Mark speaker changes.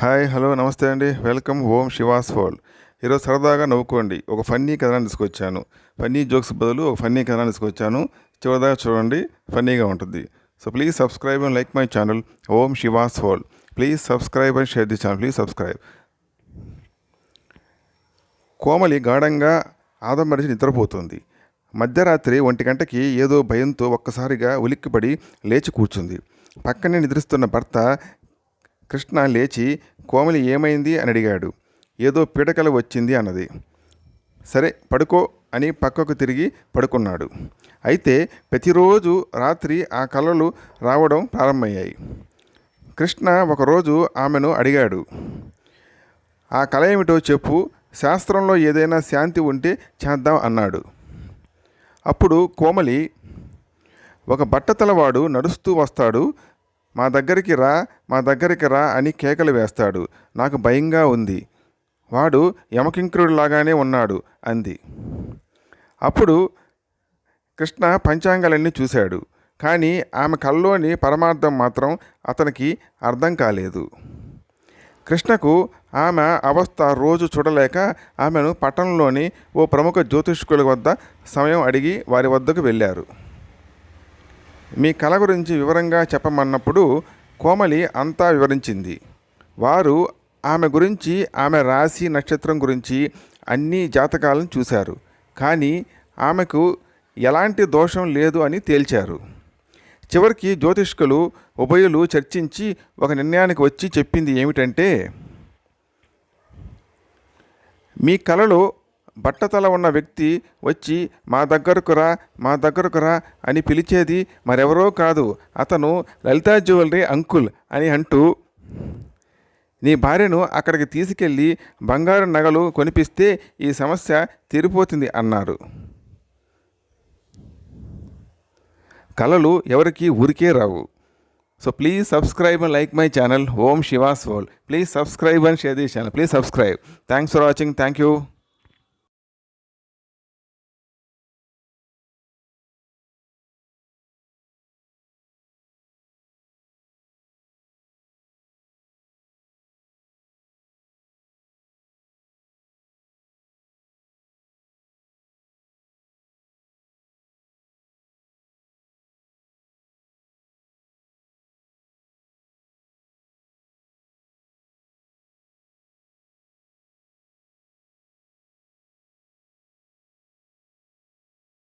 Speaker 1: Hi hello నమస్తే అండి. Welcome home she was world ఈరోజు సరదాగా నవ్వుకోండి. ఒక ఫన్నీ కథనాన్ని తీసుకొచ్చాను. ఫన్నీ జోక్స్ బదులు ఒక ఫన్నీ కథనాన్ని తీసుకొచ్చాను. చివరిదాకా చూడండి ఫన్నీగా ఉంటుంది. So please subscribe and like my channel Om Shivas world please subscribe and share the channel please subscribe. Komali గాఢంగా ఆదంబరించి నిద్రపోతుంది. మధ్యరాత్రి ఒంటి గంటకి ఏదో భయంతో ఒక్కసారిగా ఉలిక్కిపడి లేచి కూర్చుంది. పక్కనే నిద్రిస్తున్న భర్త కృష్ణ లేచి కోమలి ఏమైంది? అని అడిగాడు. ఏదో పీడకల వచ్చింది అన్నది. సరే పడుకో అని పక్కకు తిరిగి పడుకున్నాడు. అయితే ప్రతిరోజు రాత్రి ఆ కళలు రావడం ప్రారంభమయ్యాయి. కృష్ణ ఒకరోజు ఆమెను అడిగాడు. ఆ కళ ఏమిటో చెప్పు శాస్త్రంలో ఏదైనా శాంతి ఉంటే చేద్దాం అన్నాడు. అప్పుడు కోమలి ఒక బట్టతలవాడు నడుస్తూ వస్తాడు. మా దగ్గరికి రా మా దగ్గరికి రా అని కేకలు వేస్తాడు. నాకు భయంగా ఉంది. వాడు యమకింకరుడిలాగానే ఉన్నాడు అంది. అప్పుడు కృష్ణ పంచాంగాలన్నీ చూశాడు. కానీ ఆమె కల్లోని పరమార్థం మాత్రం అతనికి అర్థం కాలేదు. కృష్ణకు ఆమె అవస్థ రోజు చూడలేక ఆమెను పట్టణంలోని ఓ ప్రముఖ జ్యోతిష్కుల వద్ద సమయం అడిగి వారి వద్దకు వెళ్ళారు. మీ కళ గురించి వివరంగా చెప్పమన్నప్పుడు కోమలి అంతా వివరించింది. వారు ఆమె గురించి ఆమె రాశి నక్షత్రం గురించి అన్ని జాతకాలను చూశారు. కానీ ఆమెకు ఎలాంటి దోషం లేదు అని తేల్చారు. చివరికి జ్యోతిష్కులు ఉభయులు చర్చించి ఒక నిర్ణయానికి వచ్చి చెప్పింది ఏమిటంటే మీ కళలో బట్టతల ఉన్న వ్యక్తి వచ్చి మా దగ్గరకు రా మా దగ్గరకు రా అని పిలిచేది మరెవరో కాదు. అతను లలితా జ్యువెలరీ అంకుల్ అని అంటూ నీ భార్యను అక్కడికి తీసుకెళ్ళి బంగారు నగలు కొనిపిస్తే ఈ సమస్య తీరిపోతుంది అన్నారు కళలు ఎవరికి ఊరికే రావు. So please subscribe and like my channel Om Shivas world please subscribe and share this channel please subscribe thanks for watching thank you